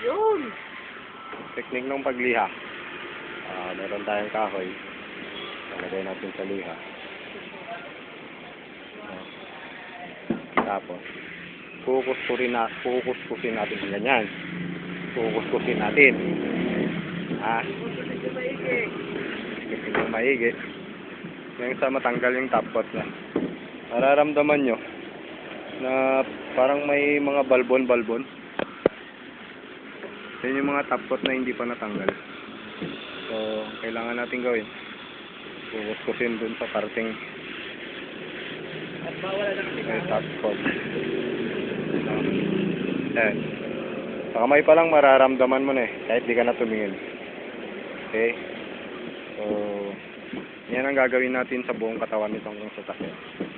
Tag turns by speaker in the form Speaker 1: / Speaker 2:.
Speaker 1: Yun.
Speaker 2: Teknik ng pagliha. Ah, meron tayong kahoy. Lalagay natin sa liha. Ah. Tapos, kukuskusin na, kukuskusin natin ng ganyan. Kukuskusin natin. Ah,
Speaker 1: Medyo maigi.
Speaker 2: yung sa matanggal yung top coat niya. Mararamdaman nyo na parang may mga balbon-balbon. Yan yung mga top coat na hindi pa natanggal. So, kailangan natin gawin. Kukuskusin dun sa parting
Speaker 1: At bawala na kasi
Speaker 2: may top coat. Yan. Sa kamay pa lang mararamdaman mo na eh, kahit di ka na tumingin. Okay? So, yan ang gagawin natin sa buong katawan nitong sasakyan.